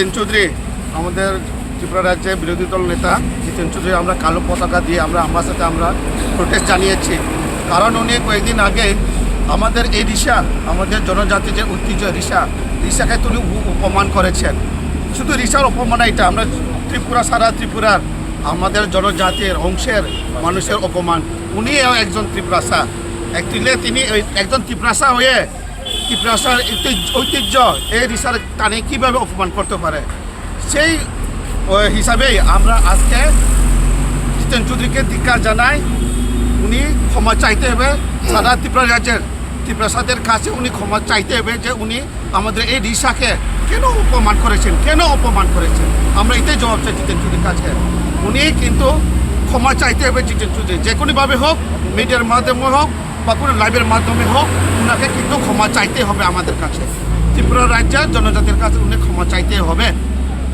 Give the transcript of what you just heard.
জিতেন চৌধুরী, আমাদের ত্রিপুরা রাজ্যের বিরোধী দল নেতা জিতেন চৌধুরী, আমরা কালো পতাকা দিয়ে আমরা আমার সাথে আমরা প্রোটেস্ট জানিয়েছি। কারণ উনি কয়েকদিন আগে আমাদের এই রিসা আমাদের জনজাতি যে ঐতিহ্য রিসা রিসাকে তিনি অপমান করেছেন। শুধু রিসার অপমান এটা, আমরা ত্রিপুরা সারা ত্রিপুরার আমাদের জনজাতির অংশের মানুষের অপমান। উনিও একজন ত্রিপুরাসা একদিনে তিনি একজন ত্রিপুরাসা হয়ে ত্রিপুরাসার ঐতিহ্য- এই রিসার টানে কীভাবে অপমান করতে পারে? সেই হিসাবেই আমরা আজকে জিতেন চৌধুরীকে ধিক্কার জানাই। উনি ক্ষমা চাইতে হবে। সারা ত্রিপুরা রাজ্যের ত্রিপুরাসাদের কাছে উনি ক্ষমা চাইতে হবে যে উনি আমাদের এই রিসাকে কেন অপমান করেছেন, কেন অপমান করেছেন? আমরা এটাই জবাব চাই জিতেন চৌধুরীর কাছে। উনি কিন্তু ক্ষমা চাইতে হবে জিতেন চৌধুরী যে কোনোভাবে হোক, মিডিয়ার মাধ্যমে হোক বা কোনো লাইভের মাধ্যমে হোক ওনাকে কিন্তু ক্ষমা চাইতে হবে আমাদের কাছে। ত্রিপুরা রাজ্যের জনজাতির কাছে উনি ক্ষমা চাইতে হবে।